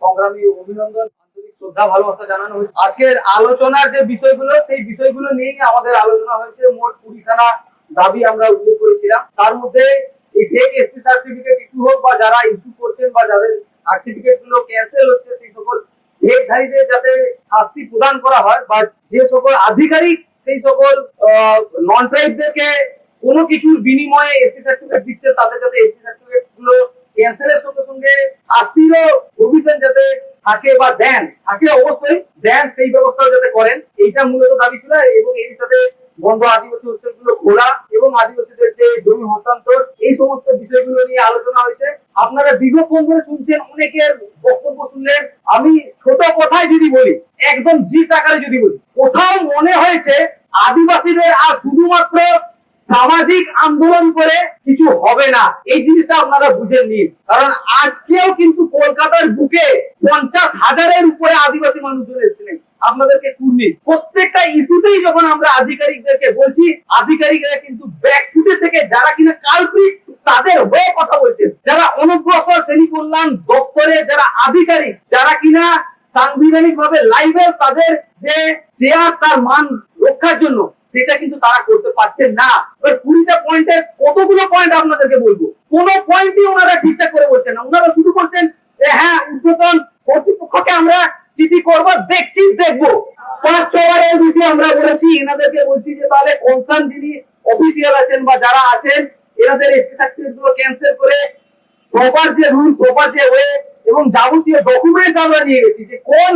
সংগ্রামী অভিনন্দন, আন্তরিক শ্রদ্ধা, ভালোবাসা জানানো হয়েছে। আজকের আলোচনার যে বিষয়গুলো, সেই বিষয়গুলো আমাদের আলোচনা হয়েছে। মোট কুড়িখানা দাবি আমরা উল্লেখ করেছিলাম। তার মধ্যে এই ফেক এসটি সার্টিফিকেট ইস্যু হোক বা যারা ইস্যু করছেন বা যাদের সার্টিফিকেটগুলো ক্যান্সেল হচ্ছে, সেই সকল ফেকধারীদের যাতে শাস্তি প্রদান করা হয় বা যে সকল আধিকারিক, সেই সকল নন ট্রাইবদেরকে কোনো কিছুর বিনিময়ে এসটি সার্টিফিকেট দিচ্ছে, তাদের যাতে এসটি সার্টিফিকেটগুলো ক্যান্সেলের সঙ্গে সঙ্গে শাস্তিরও প্রভিশন যাতে থাকে বা দেন, থাকে অবশ্যই, দেন সেই ব্যবস্থা যাতে করেন, এইটা মূলত দাবি ছিল এবং এর সাথে বন্ধ আদিবাসী হোস্টেলগুলো খোলা এবং আদিবাসীদের যে জমি হস্তান্তর, এই সমস্ত বিষয়গুলো নিয়ে আলোচনা হয়েছে। আপনারা দীর্ঘক্ষণ ধরে শুনছেন, অনেকের বক্তব্য শুনলেন, আমি ছোট কথায় যদি বলি, একদম জিত আকারে যদি বলি, কোথাও মনে হয়েছে আদিবাসীদের আর শুধুমাত্র সামাজিক আন্দোলন করে কিছু হবে না। এই জিনিসটা আপনারা বুঝে নিন। কারণ আজকেও কিন্তু কলকাতার বুকে পঞ্চাশ হাজারের উপরে আদিবাসী মানুষজন এসেছিলেন। আপনাদেরকে কুর্নিশ প্রত্যেকটা ইস্যুতেই যখন আমরা আধিকারিকদেরকে বলছি, আধিকারিকরা কিন্তু ব্যাকফুটে থেকে যারা কিনা কালপ্রিট তাদের হয়ে কথা বলছেন। যারা অনগ্রসর শ্রেণি কল্যাণ দপ্তরে যারা আধিকারিক, যারা কিনা সাংবিধানিক ভাবে লাইভেল তাদের যে চেয়ার তার মান রক্ষার জন্য সেটা কিন্তু তারা করতে পারছেন না। এবার কুড়িটা পয়েন্টের কতগুলো পয়েন্ট আপনাদেরকে বলব? কোন পয়েন্টই ওনারা ঠিকঠাক করে বলছেন না। ওনারা শুধু বলছেন যে হ্যাঁ উদ্বোধন কর্তৃপক্ষকে আমরা চিঠি করব, দেখছি, দেখব। পাঁচ ছবারের বেশি আমরা বলেছি, এনাদেরকে বলছি যে, তাহলে কনসার্ন যিনি অফিসিয়াল আছেন বা যারা আছেন, এনাদের এসটি সার্টিফিকেটগুলো ক্যান্সেল করে প্রপার যে রুল প্রপার যে ওয়ে এবং যাবতীয় ডকুমেন্টস আমরা নিয়ে গেছি যে, কোন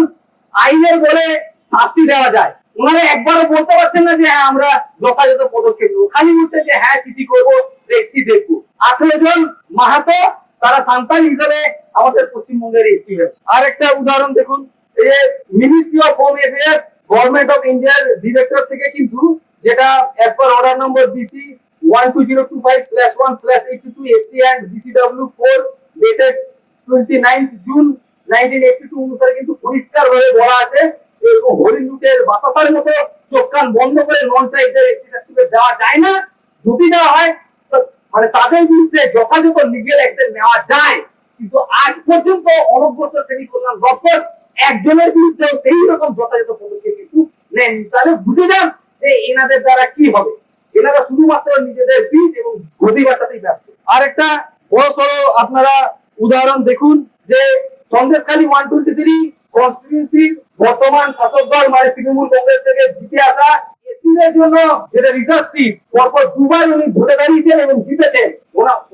আইনের বলে শাস্তি দেওয়া যায়। ওনারা একবারও বলতে পারছেন না যে হ্যাঁ আমরা যথাযথ পদক্ষেপ নেব। খালি বলছেন যে হ্যাঁ চিঠি করব, দেখছি, দেখব। আঠেরো জন মাহাতো, তারা সান্তাল হিসেবে আমাদের পশ্চিমবঙ্গের এসপি হয়েছে। আর একটা উদাহরণ দেখুন, এই ministry of home affairs government of ইন্ডিয়ার ডিরেক্টর থেকে কিন্তু যেটা as per order number BC one two zero two five slash one slash eighty two SC and BCW four dated twenty ninth June nineteen eighty two অনুসারে কিন্তু পরিষ্কার ভাবে বলা আছে এরকম হরিণ লুটের বাতাসার মতো চোখ কান বন্ধ করে নন ট্রাইবদের এসটি সার্টিফিকেট দেওয়া যায় না। যদি দেওয়া হয় মানে তাদের বিরুদ্ধে যথাযথ লিগেল অ্যাকশন নেওয়া যায়। কিন্তু আজ পর্যন্ত শ্রেণি কল্যাণ দপ্তর একজনের বিরুদ্ধে সেই রকম যথাযথ পদক্ষেপ কিন্তু তাহলে বুঝে যান যে এনাদের দ্বারা কি হবে। এনারা শুধুমাত্র নিজেদের পিঠ এবং গদি বাঁচাতেই ব্যস্ত। আর একটা বড় সড়ো আপনারা উদাহরণ দেখুন যে Sandeshkhali one twenty three constituency বর্তমান শাসক দল মানে তৃণমূল কংগ্রেস থেকে জিতে আসা এসপিদের জন্য যেটা রিজার্ভ সিট পরপর দুবার উনি ভোটে দাঁড়িয়েছেন এবং জিতেছেন।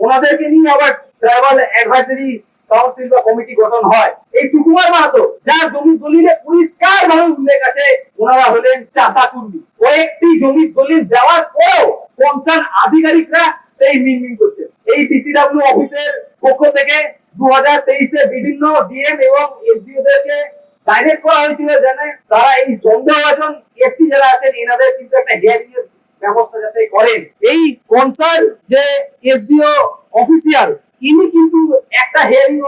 ওনাদেরকে নিয়ে আবার ট্রাইবাল অ্যাডভাইসারি কাউন্সিল বা কমিটি গঠন হয়। এই সুকুমার মাহাতো, যার জমি দলিলে পরিষ্কার ভাবে উল্লেখ আছে, ওনারা হলেন চাষা কর্মী কয়েকটি জমির দলিল দেওয়ার পরেও কনসার্ন আধিকারিকরা সেই মিনমিন করছে এই ডিসিডব্লিউ অফিসের পক্ষ থেকে দু হাজার তেইশে বিভিন্ন ডিএম এবং এসডিও দেরকে ডাইরেক্ট করা হয়েছিল জানে তারা এই সন্দেহভাজন এসপি যারা আছেন, এনাদের কিন্তু একটা হিয়ারিং এর ব্যবস্থা যাতে করেন। এই কনসার্ন যে এসডিও অফিসিয়াল ইনি কিন্তু একটা হিয়ারিং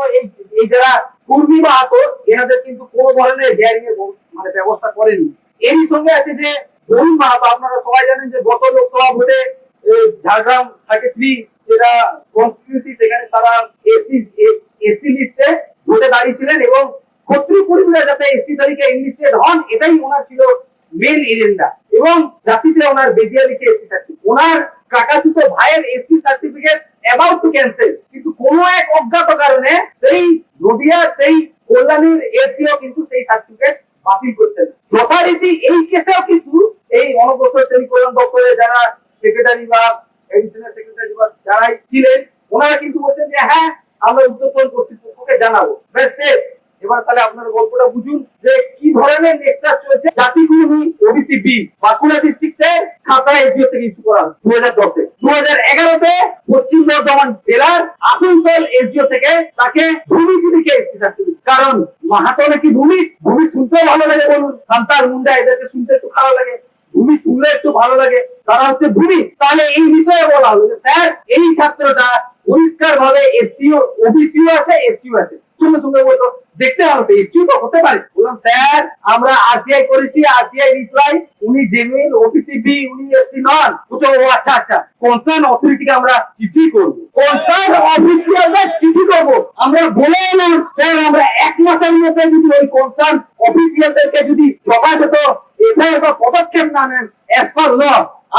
এই যারা কর্মী বা আহত, এনাদের কিন্তু কোনো ধরনের হিয়ারিং এর মানে ব্যবস্থা করেনি এরই সঙ্গে আছে যে বরুণ মাহাতো, আপনারা সবাই জানেন যে গত লোকসভা ভোটে ঝাড়গ্রাম থার্টি থ্রি যেটা কনস্টিটিউন্সি সেখানে তারা এসটি এসটি লিস্টে ভোটে দাঁড়িয়েছিলেন এবং ক্ষত্রিয় পরিবারে যাতে এসটি তালিকা ইনলিস্টেড হন, এটাই ওনার ছিল মেন এজেন্ডা এবং জাতিতে ওনার বেদিয়া লিখে এসটি সার্টিফিকেট ওনার কাকাতুতো ভাইয়ের ST certificate about to cancel কিন্তু কোনো এক অজ্ঞাত কারণে সেই নদিয়ার সেই কল্যাণীর এসডিও কিন্তু সেই সার্টিফিকেট বাতিল করছেন। যথারীতি এই কেসেও কিন্তু এই অনগ্রসর শ্রেণি কল্যাণ দপ্তরে যারা সেক্রেটারি বা এডিশনাল সেক্রেটারি বা যারাই ছিলেন, ওনারা কিন্তু বলছেন যে হ্যাঁ আমরা উদ্যোতন কর্তৃপক্ষকে জানাব। ব্যাস, শেষ। এবার তাহলে আপনার গল্পটা বুঝুন যে কি ধরনের নেক্সাস চলছে জাতিকর্মী ওবিসি বি বাঁকুড়া ডিস্ট্রিক্টে খাতা এসডিও থেকে ইস্যু করা দু হাজার দশে। দু হাজার এগারোতে পশ্চিম বর্ধমান জেলার আসানসোল এসডিও থেকে তাকে এসটি সার্টিফিকেট কারণ মাহাতো নাকি ভূমি ভূমি শুনতেও ভালো লাগে বলুন। সান্তার মুন্ডা এদেরকে শুনতে একটু খারাপ লাগে, ভূমি শুনলে একটু ভালো লাগে, তারা হচ্ছে ভূমি। তাহলে এই বিষয়ে বলা হলো যে, স্যার, এই ছাত্রটা পরিষ্কার ভাবে এসসিও ওবিসিও আছে এসটিও আছে। সঙ্গে সঙ্গে বলল, দেখতে হবে হিস্ট্রি তো হতে পারে। বললাম, স্যার, আমরা আরটিআই করেছি আরটিআই রিপ্লাই উনি জেনুইন ওপিসিবি উনি এসটি নন। বুঝছ ও আচ্ছা আচ্ছা কনসার্ন অথরিটিকে আমরা চিঠি করব। কনসার্ন চিঠি আমরা বলে এলাম, স্যার, আমরা এক মাসের মধ্যে যদি ওই কনসার্ন অফিসিয়ালদেরকে যদি যথাযথ এফআইআর বা পদক্ষেপ না নেন পার ল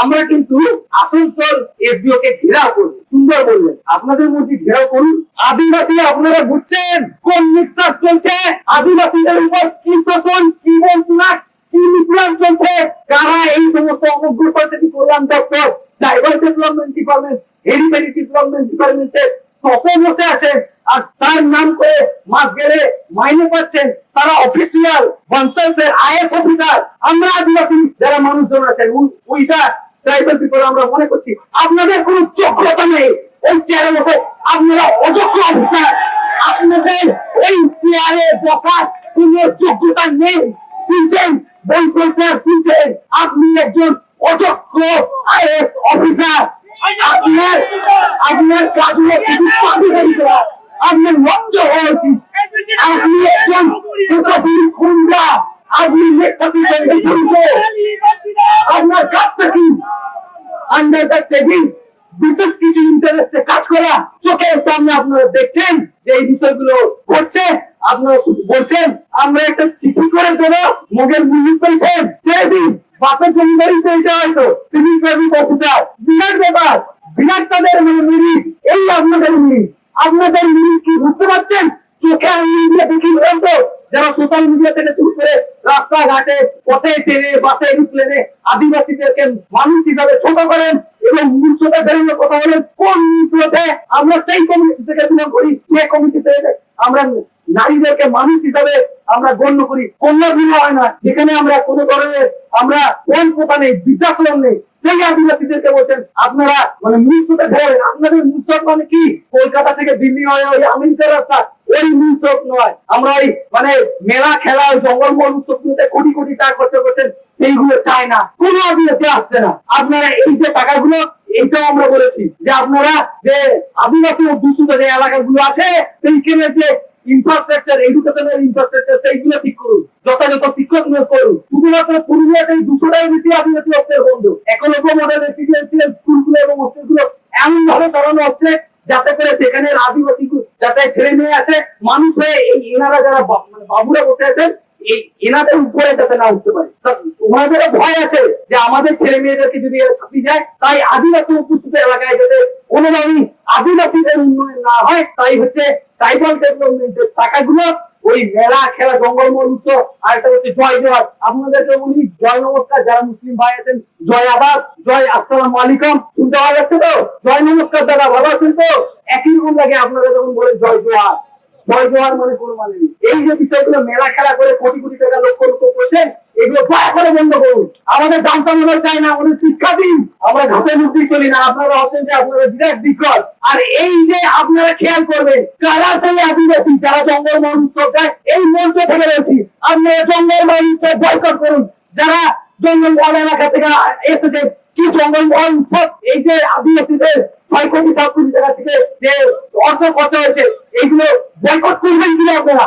আমরা কিন্তু আসানসোল এসডিও কে ঘেরাও করব সুন্দর বললেন। আপনাদের মসজিদ ঘেরাও করুন। আদিবাসী আপনারা বুঝছেন কোন নিঃশ্বাস চলছে? আদিবাসীদের উপর কি শাসন, কি বঞ্চনা, কি নিপীড়ন চলছে? কারা এই সমস্ত কল্যাণ দপ্তর ডেভেলপমেন্ট ডিপার্টমেন্ট ডেভেলপমেন্ট ডিপার্টমেন্টের তপে বসে আছে আর তার নাম করে মাস গেলে মাইনে পাচ্ছেন তারা অফিসিয়াল বনসেন্সের আইএস অফিসার আমরা আদিবাসী যারা মানুষজন আছেন উইটা ট্রাইবাল পিপল আমরা মনে করছি আপনাদের কোনো যোগ্যতা নেই। ওই চেয়ারে বসে আপনারা অযোগ্য অফিসার আপনাদের ওই চেয়ারে বসার কোনো যোগ্যতা নেই। শুনছেন? বলছেন, স্যার, শুনছেন? আপনি একজন অযোগ্য আইএস অফিসার। আপনার আপনার কাজ হলো শুধু পাঠিয়ে করা আপনার লজ্জ হওয়া উচিত। আপনি একজন প্রশাসনিক গুন্ডা। আপনি লেখাচ্ছি সঙ্গে জড়িত আপনার কাজটা কি আন্ডার দ্য টেবিল বিশেষ কিছু ইন্টারেস্টে কাজ করা চোখের সামনে আপনারা দেখছেন যে এই বিষয়গুলো ঘটছে, আপনারা বলছেন, আমরা একটা চিঠি করে দেবো, মগের মূল্য পেয়েছেন ছেড়ে দিন বাপের জমিদারি পেয়েছে হয়তো সিভিল সার্ভিস অফিসার বিরাট ব্যাপার, বিরাট তাদের মানে মিরিট এই আপনাদের মিরিট আপনাদের মিরিট কি বুঝতে পারছেন? চোখে দিয়ে দেখি যারা সোশ্যাল মিডিয়া থেকে শুরু রাস্তাঘাটে পথে ট্রেনে বাসে এরোপ্লেনে আদিবাসীদেরকে মানুষ হিসাবে ছোট করেন এবং মূর্ছতে বেরোনোর কথা বলেন, কোন মূর্ছতে আমরা সেই কমিটি থেকে বিলং করি যে কমিটি থেকে আমরা নারীদেরকে মানুষ হিসাবে আমরা গণ্য করি। কন্যা বিবাহ হয় না। যেখানে আমরা কোনো ধরনের আমরা কোন প্রথা নেই, বৃদ্ধাশ্রম নেই। সেই আদিবাসীদেরকে বলছেন, আপনারা মানে মূর্ছতে ধরেন আপনাদের মূর্ছক মানে কি? কলকাতা থেকে দিল্লি হয় ওই আমেরিকার রাস্তা। ওই মূর্ছক নয়। আমরা ওই মানে মেলা খেলা জঙ্গলমহল উৎসবগুলোতে কোটি কোটি টাকা খরচ করছেন, সেইগুলো চায় না। কোনো আদিবাসী আসছে না। আপনারা এই যে টাকাগুলো, এইটাও আমরা বলেছি যে আপনারা যে আদিবাসী অধ্যুষিত যে এলাকাগুলো আছে, সেইখানে যে ইনফ্রাস্ট্রাকচার এডুকেশনাল ইনফ্রাস্ট্রাকচার সেইগুলো ঠিক করুন। যথাযথ শিক্ষক নিয়োগ করুন। শুধুমাত্র পুরুলিয়াতে দুশোটাই বেশি আদিবাসী হস্টেল বন্ধ একলব্য মডেল রেসিডেন্সিয়াল স্কুলগুলো এবং হস্টেলগুলো এমন ভাবে চালানো হচ্ছে যাতে করে সেখানে আদিবাসী যাতে ছেলে মেয়ে আছে মানুষ হয়ে এই এনারা যারা মানে বাবুরা বসে আছেন, এই এনাদের উপরে যাতে না উঠতে পারে। ওনাদের ভয় আছে যে আমাদের ছেলে মেয়েদেরকে যদি ছাপিয়ে যায়, তাই আদিবাসী উপস্থিত এলাকায় যাতে কোনোভাবেই আদিবাসীদের উন্নয়ন না হয়, তাই হচ্ছে ট্রাইবাল ডেভেলপমেন্টের টাকাগুলো ওই মেলা খেলা, জঙ্গলমহল উৎসব আর একটা হচ্ছে জয় জয় আপনাদেরকে উনি জয় নমস্কার, যারা মুসলিম ভাই আছেন, জয় আবাদ জয় আসসালাম আলাইকুম। শুনতে পাওয়া যাচ্ছে তো? জয় নমস্কার দাদা, ভালো আছেন তো? একই রকম লাগে আপনারা যখন বলেন জয় জোয়ার। জয় জোয়ার মানে কোনো মানে নেই। এই যে বিষয়গুলো, মেলা খেলা করে কোটি কোটি টাকা লক্ষ লক্ষ করছেন এগুলো দয়া করে বন্ধ করুন। আমাদের দামসা মনে চাই না, আমাদের শিক্ষা দিন আমরা ঘাসের মধ্যেই চলি না, আপনারা হচ্ছেন যে আপনারা বিরাট দিগ্গজ আর এই যে আপনারা খেয়াল করবেন, কারা সেই আদিবাসী, যারা জঙ্গল মহল এই মঞ্চ থেকে রয়েছি। আপনারা জঙ্গল মহল বয়কট করুন। যারা জঙ্গল মহল এলাকা থেকে এসেছে, কি জঙ্গল মহল উৎসব এই যে আদিবাসীদের ছয় কোটি সাত কোটি টাকা থেকে যে অর্থ খরচা হয়েছে, এইগুলো বয়কট করবেন কিনা আপনারা?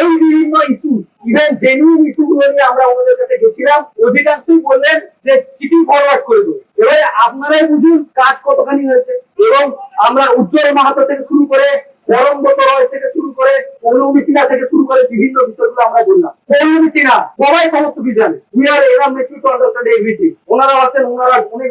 এই বিভিন্ন ইস্যু ইভেন জেনুইন ইস্যু গুলো নিয়ে আমরা ওনাদের কাছে গেছিলাম, অধিকাংশই বললেন যে চিঠি ফরওয়ার্ড করে দেবো। এবারে আপনারাই বুঝুন কাজ কতখানি হয়েছে। এবং আমরা উজ্জ্বল মাহাতো থেকে শুরু করে অনেক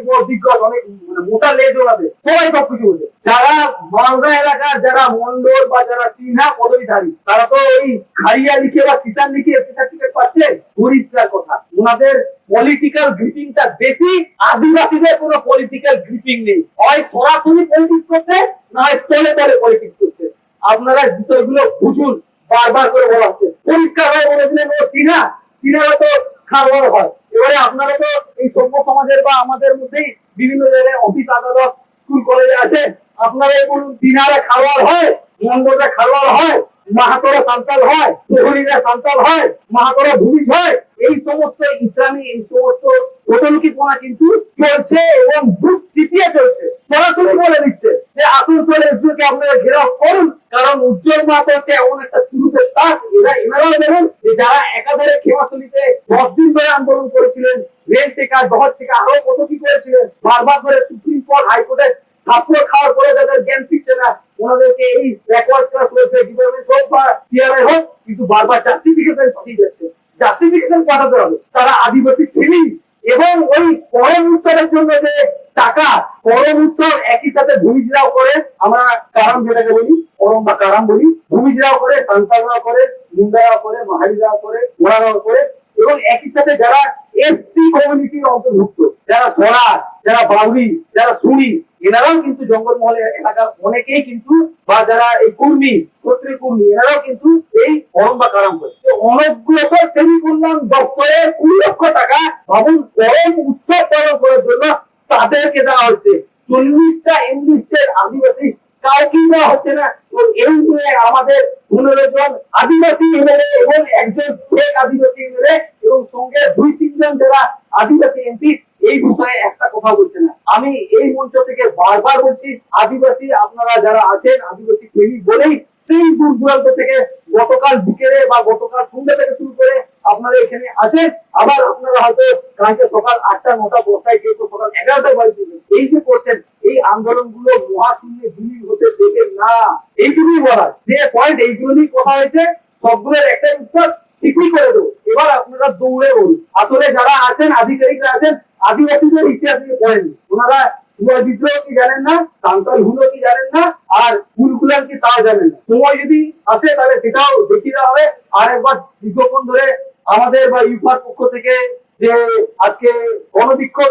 বড় দিগ্গজ অনেক মানে মোটা লেজ ওনাদের সবাই সবকিছু বোঝে। যারা মালদা এলাকার, যারা মন্ডল বা যারা সিনহা পদবীধারী, তারা তো ওই খাইয়া লিখে বা কিষান লিখে সার্টিফিকেট পাচ্ছে পরিষ্কার কথা। ওনাদের পলিটিক্যাল গ্রিপিংটা বেশি আদিবাসীদের কোনো পলিটিক্যাল গ্রিপিং নেই। হয় সরাসরি পলিটিক্স করছে, না হয় তলে তলে পলিটিক্স করছে। আপনারা বিষয়গুলো বুঝুন, বারবার করে বলা হচ্ছে। পরিষ্কার হয়ে বলে দিলেন, ও সিনা সিনেমা তো খাবার হয়। এবারে আপনারা তো এই সভ্য সমাজের বা আমাদের মধ্যেই বিভিন্ন জায়গায় অফিস আদালত স্কুল কলেজে আছে। আপনারা বলুন দিনারে খাওয়ার হয় মন্ডলে খাওয়ার হয়। মাহাতরা সান্তাল হয়, প্রহরীরা সান্তাল হয়, মাহাতরা ভূমিজ হয়, এই সমস্ত ইসলামী, এই সমস্ত প্রতলকিপনা কিন্তু চলছে এবং বুক চিপিয়ে চলছে। সরাসরি বলে দিচ্ছে যে আসানসোল এসবিকে আপনারা ঘেরাও করুন, কারণ উজ্জ্বল মাত্র হচ্ছে এমন একটা চুরুকের তাস এরা এনারাও দেখুন যে, যারা একাধারে খেমাশুলিতে দশ দিন ধরে আন্দোলন করেছিলেন, রেল টেকা দহর থেকে আরও কত কি করেছিলেন, বারবার করে সুপ্রিম কোর্ট হাইকোর্টে থাপ্পড় খাওয়ার পরে যাদের জ্ঞান ফিরছে না, ওনাদেরকে এই ব্যাকওয়ার্ড ক্লাস হয়েছে ডিপার্টমেন্ট হোক বা সিআরআই হোক, কিন্তু বারবার জাস্টিফিকেশন পাঠিয়ে যাচ্ছে জাস্টিফিকেশন পাঠাতে হবে। তারা আদিবাসী ছিলেন এবং ওই পরম উৎসবের জন্য যে টাকা, পরম উৎসব একই সাথে ভূমিজরাও করে, আমরা কারাম যেটাকে বলি, পরম বা কারাম বলি, ভূমিজরাও করে, সান্তালরাও করে মুন্ডারাও করে, মাহারিরাও করে ওরারাও করে, এবং একই সাথে যারা এসসি কমিউনিটির অন্তর্ভুক্ত, যারা সরা যারা বাউরি যারা সুরি এনারাও কিন্তু জঙ্গলমহলে এলাকার অনেকেই কিন্তু বা যারা এই কর্মী কর্তৃ কর্মী এনারাও কিন্তু এই পরম বা কারাম করে। অনগ্রসর শ্রেণি কল্যাণ দপ্তরে কুড়ি লক্ষ টাকা ভাবুন পরম উৎসব পালন করার জন্য তাদেরকে দেওয়া হচ্ছে চল্লিশটা ইংলিশের আদিবাসী, কাউকেই দেওয়া হচ্ছে না। তো এই নিয়ে আমাদের পনেরো জন আদিবাসী এমএলএ এবং একজন ফেক আদিবাসী এমএলএ এবং সঙ্গে দুই তিনজন যারা আদিবাসী এমপি এই বিষয়ে একটা কথা বলছে না। আমি এই মঞ্চ থেকে বারবার বলছি, আদিবাসী আপনারা যারা আছেন, আদিবাসী প্রেমী বলেই সেই দূর দূরান্ত থেকে গতকাল বিকেলে বা গতকাল সন্ধ্যা থেকে শুরু করে আপনারা এখানে আছেন। আবার আপনারা হয়তো কালকে সকাল আটটা, নটা, দশটায় কেউ সকাল এগারোটায় বাড়ি এই যে করছেন, এই আন্দোলনগুলো মহাশূন্যে বিলীন হতে দেবেন না। এইটুকুই বলার। যে পয়েন্ট এইগুলো নিয়ে কথা হয়েছে, সবগুলোর একটাই উত্তর, ঠিকই করে দেবো। এবার আপনারা দৌড়ে বলুন। আসলে যারা আছেন, আধিকারিকরা আছেন, আদিবাসীদের ইতিহাস নিয়ে পড়েননি ওনারা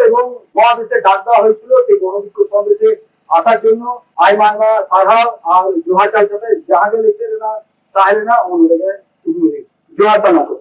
এবং মহাদেশে হয়েছিল, সেই আসার জন্য আই বাংলা সাধারণ আর জোহার চাল লিখতে না তাহলে না সালাম